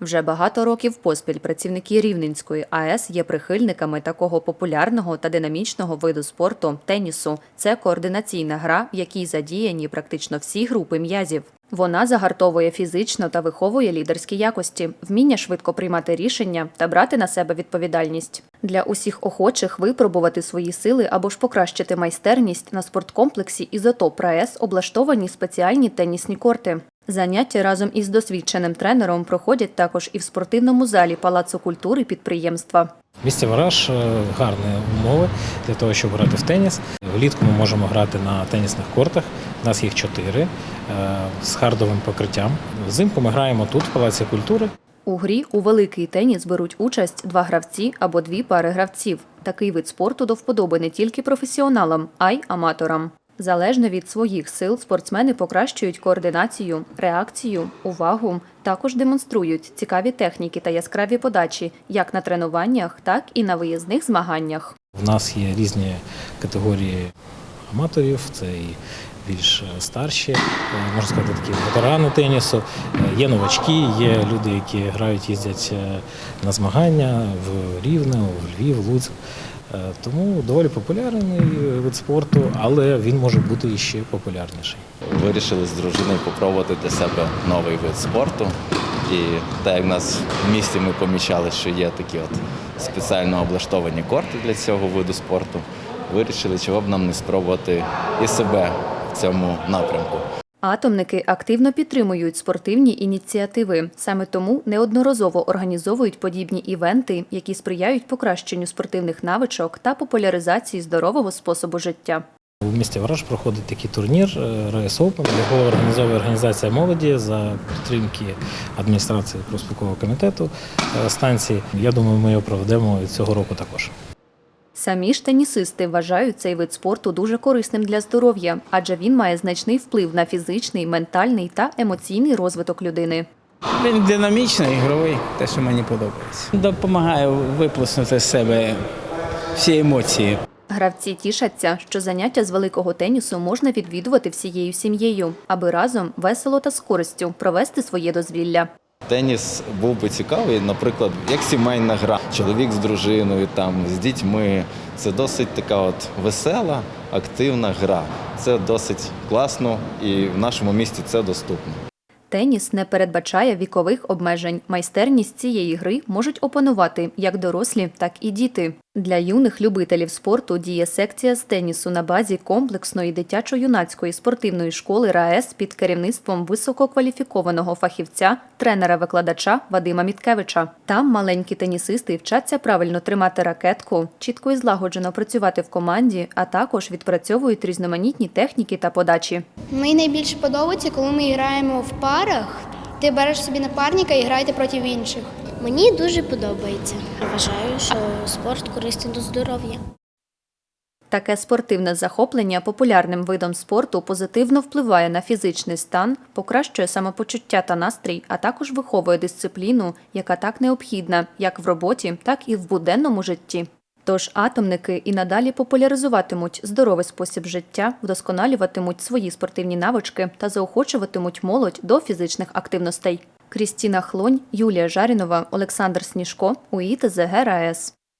Вже багато років поспіль працівники Рівненської АЕС є прихильниками такого популярного та динамічного виду спорту тенісу. Це координаційна гра, в якій задіяні практично всі групи м'язів. Вона загартовує фізично та виховує лідерські якості, вміння швидко приймати рішення та брати на себе відповідальність. Для усіх охочих випробувати свої сили або ж покращити майстерність на спорткомплексі Ізотоп РаЕС облаштовані спеціальні тенісні корти. Заняття разом із досвідченим тренером проходять також і в спортивному залі Палацу культури підприємства. В місті Вараж е, гарні умови для того, щоб грати в теніс. Влітку ми можемо грати на тенісних кортах. У нас їх чотири е, з хардовим покриттям. Взимку ми граємо тут, в Палаці культури. У грі у великий теніс беруть участь два гравці або дві пари гравців. Такий вид спорту до вподоби не тільки професіоналам, а й аматорам. Залежно від своїх сил, спортсмени покращують координацію, реакцію, увагу. Також демонструють цікаві техніки та яскраві подачі як на тренуваннях, так і на виїзних змаганнях. В нас є різні категорії аматорів, це і більш старші, е, можна сказати, такі ветерани тенісу. Е, Є новачки, є люди, які грають, їздять е, на змагання в Рівне, в Львів, Луцьк. Е, Тому доволі популярний вид спорту, але він може бути іще популярніший. Вирішили з дружиною попробувати для себе новий вид спорту. І так як в нас в місті ми помічали, що є такі от спеціально облаштовані корти для цього виду спорту, вирішили, чого б нам не спробувати і себе в цьому напрямку. Атомники активно підтримують спортивні ініціативи. Саме тому неодноразово організовують подібні івенти, які сприяють покращенню спортивних навичок та популяризації здорового способу життя. У місті Вараж проходить такий турнір е, РС Open, його організовує організація молоді за підтримки адміністрації профспілкового комітету е, станції. Я думаю, ми його проведемо цього року також. Самі ж тенісисти вважають цей вид спорту дуже корисним для здоров'я, адже він має значний вплив на фізичний, ментальний та емоційний розвиток людини. Він динамічний, ігровий, те, що мені подобається. Допомагає виплеснути з себе всі емоції. Гравці тішаться, що заняття з великого тенісу можна відвідувати всією сім'єю, аби разом весело та з користю провести своє дозвілля. Теніс був би цікавий, наприклад, як сімейна гра. Чоловік з дружиною, там, з дітьми. Це досить така от весела, активна гра. Це досить класно і в нашому місті це доступно. Теніс не передбачає вікових обмежень. Майстерність цієї гри можуть опанувати як дорослі, так і діти. Для юних любителів спорту діє секція з тенісу на базі комплексної дитячо-юнацької спортивної школи РаЕС під керівництвом висококваліфікованого фахівця, тренера-викладача Вадима Міткевича. Там маленькі тенісисти вчаться правильно тримати ракетку, чітко і злагоджено працювати в команді, а також відпрацьовують різноманітні техніки та подачі. Мені найбільше подобається, коли ми граємо в парах. Ти береш собі напарника і граєте проти інших. Мені дуже подобається. Вважаю, що спорт корисний до здоров'я. Таке спортивне захоплення популярним видом спорту позитивно впливає на фізичний стан, покращує самопочуття та настрій, а також виховує дисципліну, яка так необхідна як в роботі, так і в буденному житті. Тож атомники і надалі популяризуватимуть здоровий спосіб життя, вдосконалюватимуть свої спортивні навички та заохочуватимуть молодь до фізичних активностей. Крістіна Хлонь, Юлія Жарінова, Олександр Сніжко, УІТЗГРАЕС. РаЕС.